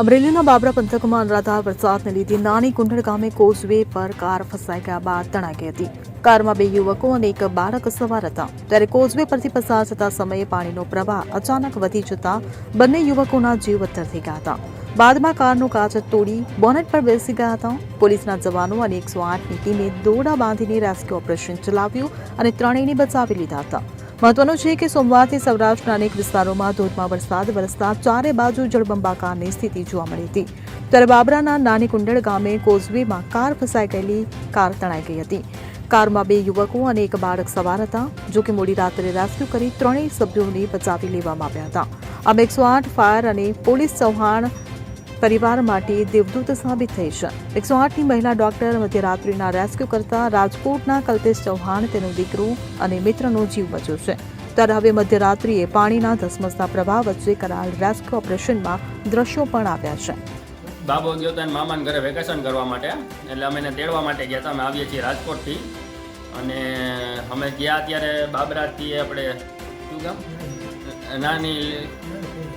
અમરેલીના બાબરા પંથકમાં અનરાધાર વરસાદને લીધે નાની કુંડળ ગામે કોઝવે પર કાર ફસાઈ ગયા બાદ તણાઈ હતી. કારમાં બે યુવકો અને એક બાળક સવાર હતા. ત્યારે કોઝવે પરથી પસાર થતા સમયે પાણીનો પ્રવાહ અચાનક વધી જતા બંને યુવકોના જીવ અત્તર થઈ ગયા હતા. બાદમાં કારનો કાચ તોડી બોનેટ પર બેસી ગયા હતા. પોલીસના જવાનો અને એકસો આઠની ટીમે દોડા બાંધીને રેસ્ક્યુ ઓપરેશન ચલાવ્યું અને ત્રણેયને બચાવી લીધા હતા. મહત્વનું છે કે સોમવારથી સૌરાષ્ટ્રના અનેક વિસ્તારોમાં ધોધમાર વરસાદ, વરસતા ચારે બાજુ જળબંબાકારની સ્થિતિ જોવા મળી હતી. ત્યારે બાબરાના નાની કુંડળ ગામે કોઝવેમાં કાર ફસાઈ ગયેલી, કાર તણાઈ ગઈ હતી. કારમાં બે યુવકો અને એક બાળક સવાર હતા, જો કે મોડી રાત્રે રેસ્ક્યુ કરી ત્રણેય સભ્યોને બચાવી લેવામાં આવ્યા હતા. આમ એકસો આઠ ફાયર અને પોલીસ ચૌહાણ પરિવાર માટે દેવદૂત સાબિત થઈ છે. એકસો આઠની મહિલા ડોક્ટર મધ્યરાત્રિના રેસ્ક્યુ કરતા રાજકોટના કલ્પેશ ચૌહાણ, તેનો દીકરો અને મિત્રનો જીવ બચ્યો છે. ત્યારે હવે મધ્યરાત્રિએ પાણીના ધસમસતા પ્રવાહ વચ્ચે કરાયેલ રેસ્ક્યુ ઓપરેશનમાં દ્રશ્યો પણ આવ્યા છે. બાબો ગયો તો મામાને ઘરે વેકેશન કરવા માટે, એટલે અમે એને તેડવા માટે ગયા હતા. અમે આવીએ છીએ રાજકોટથી. અને અમે ગયા ત્યારે બાબરાથી આપણે શું ગામ? નાની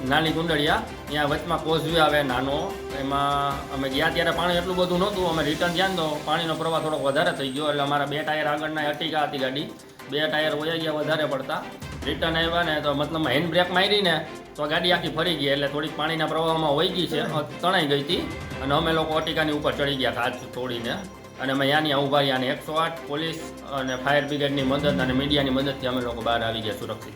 નાની કુંડળિયા, ત્યાં વચમાં કોઝવે આવે નાનો. એમાં અમે ગયા ત્યારે પાણી એટલું બધું નહોતું. અમે રિટર્ન જ્યાં તો પાણીનો પ્રવાહ થોડોક વધારે થઈ ગયો. એટલે અમારા બે ટાયર આગળના અટીકા હતી ગાડી. બે ટાયર વયા ગયા વધારે પડતા. રિટર્ન આવ્યા ને તો મતલબ હેન્ડ બ્રેક મારી ને તો ગાડી આખી ફરી ગઈ. એટલે થોડીક પાણીના પ્રવાહમાં વહી ગઈ છે. તણાઈ ગઈ હતી. અને અમે લોકો અટીકાની ઉપર ચડી ગયા હાથ તોડીને. અને અમે યાની ઊભા અને એકસો આઠ પોલીસ અને ફાયર બ્રિગેડની મદદ અને મીડિયાની મદદથી અમે લોકો બહાર આવી ગયા સુરક્ષિત